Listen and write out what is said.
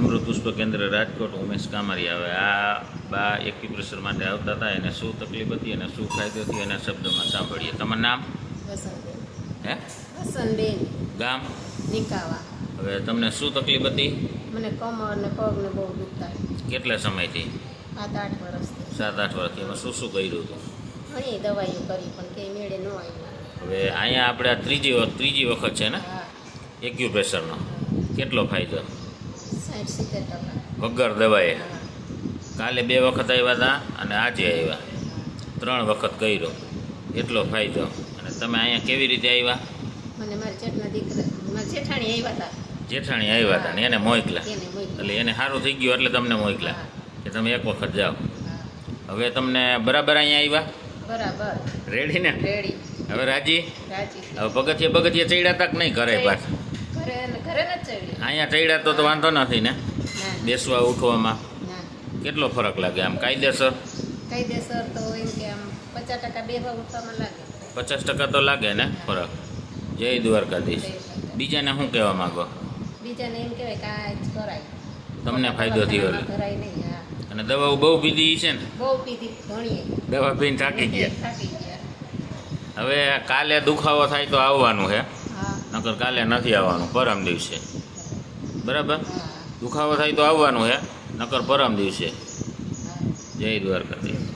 અમૃત પુષ્પ કેન્દ્ર રાજકોટ ઉમેશ કામરિયા હવે આ બા એક્યુપ્રેશર માટે આવતા હતા. એને શું તકલીફ હતી અને શું ફાયદો થયો એના શબ્દોમાં સાંભળીએ. તમારું નામ? હે? વસંતબેન. ગામ? નિકાવા. હવે તમને શું તકલીફ હતી? મને કમર ને પગ ને બહુ દુખતા. કેટલા સમયથી? સાત આઠ વર્ષથી. સાત આઠ વર્ષથી. એમાં શું શું કર્યું હતું? ઘણી દવાઈઓ કરી પણ કે મેળે ન આવી હવે અહીંયા આપણે ત્રીજી ત્રીજી વખત છે ને? એક્યુપ્રેશરનો. કેટલો ફાયદો? સાઠ સિત્તેર ટકા. વગર દવાએ. કાલે બે વખત આવ્યા હતા અને આજે આવ્યા. ત્રણ વખત કર્યો. એટલો ફાયદો. અને તમે અહીંયા કેવી રીતે આવ્યા? મને મારા ચેટના દીકરા મારી જેઠાણી આવ્યા હતા જેઠાણી આવ્યા હતા ને એને મોકલા. એટલે એને સારું થઈ ગયું એટલે તમને મોકલા. કે તમે એક વખત જાઓ. હવે તમને બરાબર અહીંયા આવ્યા? બરાબર. રેડી ને? રેડી હવે રાજી? રાજી. હવે પગથિયે પગથિયે ચડ્યા તક નહીં ઘરે પાછા? અહીંયા ચડ્યા તો તો વાંધો નથી ને. બેસવા ઉઠવામાં. કેટલો ફરક લાગે આમ? કાયદેસર? કાયદેસર તો એમ કે આમ પચાસ ટકા બેવા ઉઠવામાં લાગે. પચાસ ટકા તો લાગે ને ફરક. જય દ્વારકાધીશ. બીજાને શું કહેવા માંગો? બીજાને એમ કહેવાય કે આ કરાય. તમને ફાયદો થયો કરાય નહીં અને દવાઓ બહુ પીધી છે ને? બહુ પીધી ઘણીએ દવા પીને થાકી ગયા. થાકી ગયા. હવે કાલે દુખાવો થાય તો આવવાનું છે હા. નકર કાલે નથી આવવાનું, પરમ દિવસે. બરાબર? દુખાવો થાય તો આવવાનું હે, નકર પરમ દિવસે. જય જય દ્વારકાધીશ.